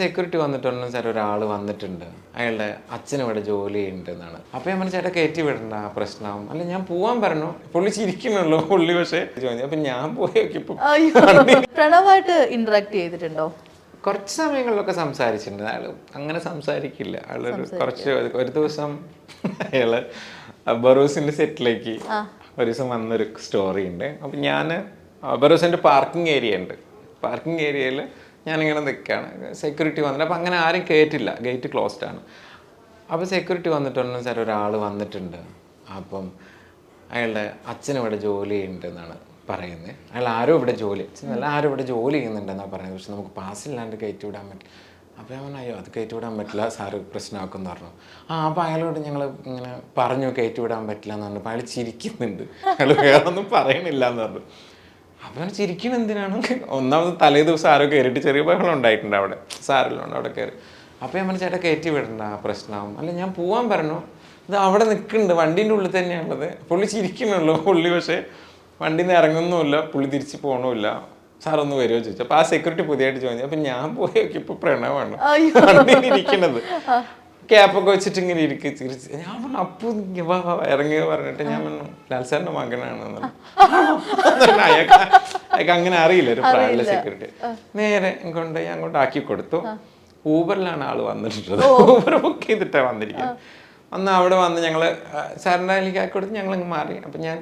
Security വന്നിട്ടുണ്ടെന്ന് sir ഒരാൾ വന്നിട്ടുണ്ട്. അയാളുടെ അച്ഛൻ ഇവിടെ ജോലി ഉണ്ട് എന്നാണ് അപ്പോൾ ഞാൻ ചേട്ടാ കയറ്റി വിടണ്ട പ്രശ്നം. അല്ല ഞാൻ പോവാൻ പറഞ്ഞു. പുള്ളി ചിരിക്കുന്നുള്ളൂ പുള്ളി പക്ഷേ അപ്പം ഞാൻ പോയി നോക്കിയപ്പോൾ അയ്യോ. പ്രണവായിട്ട് ഇന്ററാക്ട് ചെയ്തിട്ടുണ്ടോ? കുറച്ച് സമയങ്ങളിലൊക്കെ സംസാരിച്ചിട്ടുണ്ട് അയാൾ അങ്ങനെ സംസാരിക്കില്ല. അയാളൊരു കുറച്ച് ഒരു ദിവസം അയാൾ ബറൂസിന്റെ സെറ്റിലേക്ക് ഒരു ദിവസം വന്നൊരു സ്റ്റോറി ഉണ്ട്. അപ്പം ഞാൻ ബറൂസിന്റെ പാർക്കിംഗ് ഏരിയ ഉണ്ട്. പാർക്കിംഗ് ഏരിയയിൽ ഞാനിങ്ങനെ നിൽക്കുകയാണ് സെക്യൂരിറ്റി വന്നിട്ട് അപ്പം അങ്ങനെ ആരും കയറ്റില്ല ഗേറ്റ് ക്ലോസ്ഡ് ആണ്. അപ്പോൾ സെക്യൂരിറ്റി വന്നിട്ടുണ്ടെന്ന് വെച്ചാൽ ഒരാൾ വന്നിട്ടുണ്ട്. അപ്പം അയാളുടെ അച്ഛൻ ഇവിടെ ജോലി ചെയ്യുന്നുണ്ടെന്നാണ് പറയുന്നത് അയാൾ ആരും ഇവിടെ ജോലി അച്ഛനല്ല ആരും ഇവിടെ ജോലി ചെയ്യുന്നുണ്ടെന്നാണ് പറയുന്നത്. പക്ഷെ നമുക്ക് പാസ്സില്ലാണ്ട് കയറ്റി വിടാൻ പറ്റില്ല. അപ്പോൾ ഞാൻ പറഞ്ഞു അയ്യോ അത് കയറ്റി വിടാൻ പറ്റില്ല. സാറ് പ്രശ്നമാക്കുമെന്ന് പറഞ്ഞു. ആ അപ്പോൾ അയാളോട് ഞങ്ങൾ ഇങ്ങനെ പറഞ്ഞു കയറ്റി വിടാൻ പറ്റില്ല എന്ന് പറഞ്ഞപ്പോൾ അയാൾ ചിരിക്കുന്നുണ്ട്. അയാൾ വേറെ ഒന്നും പറയണില്ല എന്ന് പറഞ്ഞു. അവൻ ചിരിക്കണം എന്തിനാണ്? ഒന്നാമത് തലേ ദിവസം ആരോ കയറിയിട്ട് ചെറിയ ബഹളം ഉണ്ടായിട്ടുണ്ട് അവിടെ. സാറിലുണ്ട് അവിടെ കയറി അപ്പോൾ ഞാൻ പറഞ്ഞു ചേട്ടാ കയറ്റി വിടണ്ട പ്രശ്നമാവും അല്ല ഞാൻ പോവാൻ പറഞ്ഞു. ഇത് അവിടെ നിൽക്കുന്നുണ്ട് വണ്ടീന്റെ ഉള്ളിൽ തന്നെയാണുള്ളത്. പുള്ളി ചിരിക്കണുള്ളൂ പുള്ളി പക്ഷേ വണ്ടിയിൽ നിന്ന് ഇറങ്ങുന്നുമില്ല പുള്ളി തിരിച്ച് പോകണമില്ല സാറൊന്ന് വരുമോ? ചോദിച്ചു. അപ്പോൾ ആ സെക്യൂരിറ്റി പുതിയതായിട്ട് ചോദിച്ചു. അപ്പം ഞാൻ പോയി നോക്കിയപ്പോൾ പ്രണവാണ്. അയ്യോ. വണ്ടിയിൽ ഇരിക്കണത് ക്യാപ്പൊക്കെ വെച്ചിട്ട് ഇങ്ങനെ ഇരിക്കും ചിരിച്ച്. ഞാൻ പറഞ്ഞു അപ്പു ഇങ്ങ് വാ വാ, ഇറങ്ങി പറഞ്ഞിട്ട് ഞാൻ പറഞ്ഞു ലാൽ സാറിന്റെ മകനാണ് അയാൾക്ക് അയാൾക്ക് അങ്ങനെ അറിയില്ല ഒരു പ്രായമുള്ള സെക്യൂരിറ്റി നേരെ കൊണ്ട് ഞാൻ അങ്ങോട്ട് ആക്കി കൊടുത്തു. ഊബറിലാണ് ആൾ വന്നിട്ടുള്ളത്. ഊബർ ബുക്ക് ചെയ്തിട്ടാണ് വന്നിരിക്കുന്നത് അന്ന് അവിടെ വന്ന് ഞങ്ങൾ സാറിന്റെ അതിലേക്ക് ആക്കി കൊടുത്ത് ഞങ്ങൾ മാറി. അപ്പം ഞാൻ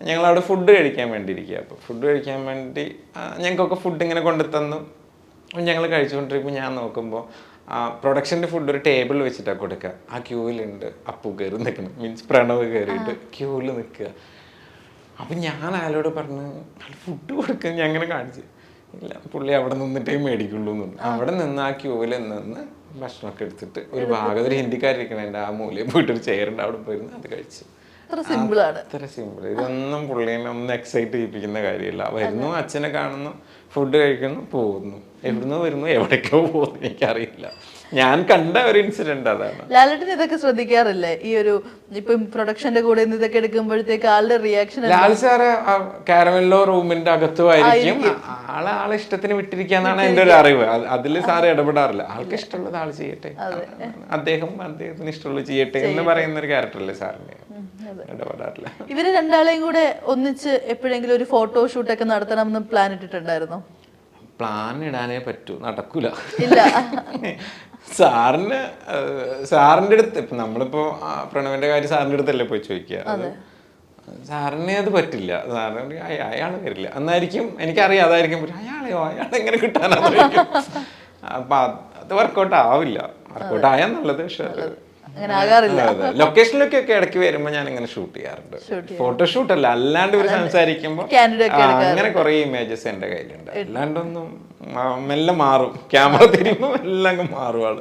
ഞങ്ങൾ അവിടെ ഫുഡ് കഴിക്കാൻ വേണ്ടി ഇരിക്കുക അപ്പോൾ ഫുഡ് കഴിക്കാൻ വേണ്ടി ഞങ്ങൾക്കൊക്കെ ഫുഡ് ഇങ്ങനെ കൊണ്ടു തന്നു ഞങ്ങൾ കഴിച്ചുകൊണ്ടിരിക്കുമ്പോൾ ഞാൻ നോക്കുമ്പോൾ പ്രൊഡക്ഷന്റെ ഫുഡ് ഒരു ടേബിൾ വെച്ചിട്ടാണ് കൊടുക്കുക ആ ക്യൂവിലുണ്ട് അപ്പു കയറി നിൽക്കണം മീൻസ് പ്രണവ് കയറിയിട്ട് ക്യൂവിൽ നിൽക്കുക അപ്പം ഞാൻ അയാളോട് പറഞ്ഞു അയാൾ ഫുഡ് കൊടുക്കുക ഞാൻ അങ്ങനെ കാണിച്ചു. ഇല്ല പുള്ളി അവിടെ നിന്നിട്ടേ മേടിക്കുള്ളൂ എന്ന് അവിടെ നിന്ന് ആ ക്യൂവിൽ നിന്ന് ഭക്ഷണമൊക്കെ എടുത്തിട്ട് ഒരു ഭാഗത്ത് ഒരു ഹിന്ദിക്കാരിക്കണേന്റെ ആ മൂലയിൽ പോയിട്ട് ഒരു ചെയറുണ്ട് അവിടെ പോയിരുന്നു അത് കഴിച്ചു. അത്ര സിമ്പിൾ ആണ്. അത്ര സിമ്പിൾ ഇതൊന്നും പുള്ളീനെ ഒന്നും എക്സൈറ്റ് ചെയ്യിപ്പിക്കുന്ന കാര്യമില്ല. വരുന്നു അച്ഛനെ കാണുന്നു ഫുഡ് കഴിക്കുന്നു പോകുന്നു. എവിടുന്നോ വരുന്നു എവിടേക്കോ പോകുന്നു എനിക്കറിയില്ല. ഞാൻ കണ്ട ഒരു ഇൻസിഡന്റ് അതാണ്. ലാലേട്ടൻ ഇതൊക്കെ ശ്രദ്ധിക്കാറില്ലേ? ഈ ഒരു ഇപ്പം പ്രൊഡക്ഷന്റെ കൂടെ നിന്ന് ഇതൊക്കെ എടുക്കുമ്പോഴത്തേക്ക് ആളുടെ റിയാക്ഷൻ ലാൽ സാറ് കാരമല്ലോ റൂമിന്റെ അകത്തുമായിരിക്കും. ആളെ ആളെ ഇഷ്ടത്തിന് വിട്ടിരിക്കാന്നാണ് എന്റെ ഒരു അറിവ്. അതിൽ സാറ് ഇടപെടാറില്ല. ആൾക്ക് ഇഷ്ടമുള്ളത് ആൾ ചെയ്യട്ടെ. അദ്ദേഹം അദ്ദേഹത്തിന് ഇഷ്ടമുള്ളത് ചെയ്യട്ടെ എന്ന് പറയുന്ന ഒരു ക്യാരക്ടറല്ലേ സാറിന് ഇടപെടാറില്ല ഇവർ രണ്ടാളെയും കൂടെ ഒന്നിച്ച് എപ്പോഴെങ്കിലും ഒരു ഫോട്ടോ നടത്തണം എന്ന് പ്ലാൻ ഇട്ടിട്ടുണ്ടായിരുന്നോ? പ്ലാൻ ഇടാനേ പറ്റൂ. നടക്കൂല. ഇല്ല. സാറിന് സാറിന്റെ അടുത്ത് ഇപ്പൊ നമ്മളിപ്പോ ആ, പ്രണവിന്റെ കാര്യം സാറിന്റെ അടുത്തല്ലേ പോയി ചോദിക്കുക. അത് സാറിനെ അത് പറ്റില്ല. സാറിന് അയ- അയാൾ വരില്ല. എന്നായിരിക്കും എനിക്കറിയാം അതായിരിക്കും അയാളെയോ അയാളെ എങ്ങനെ കിട്ടാനായിരിക്കും അപ്പൊ അത് അത് വർക്കൗട്ട് ആവില്ല. വർക്കൗട്ട് ആയാൽ നല്ലത് പക്ഷെ അത് അങ്ങനെ ആകാറില്ല. ലൊക്കേഷനിലൊക്കെ ഇടയ്ക്ക് വരുമ്പോ ഞാൻ ഇങ്ങനെ ഷൂട്ട് ചെയ്യാറുണ്ട്. ഫോട്ടോഷൂട്ട് അല്ല അല്ലാണ്ട് ഒരു സംസാരിക്കുമ്പോ Candid ഒക്കെ അങ്ങനെ കുറെ ഇമേജസ് എന്റെ കയ്യിലുണ്ട്. അല്ലാണ്ടൊന്നും മെല്ലെ മാറും. ക്യാമറ തിരിയുമ്പോ എല്ലാം അങ്ങ് മാറും ആൾ.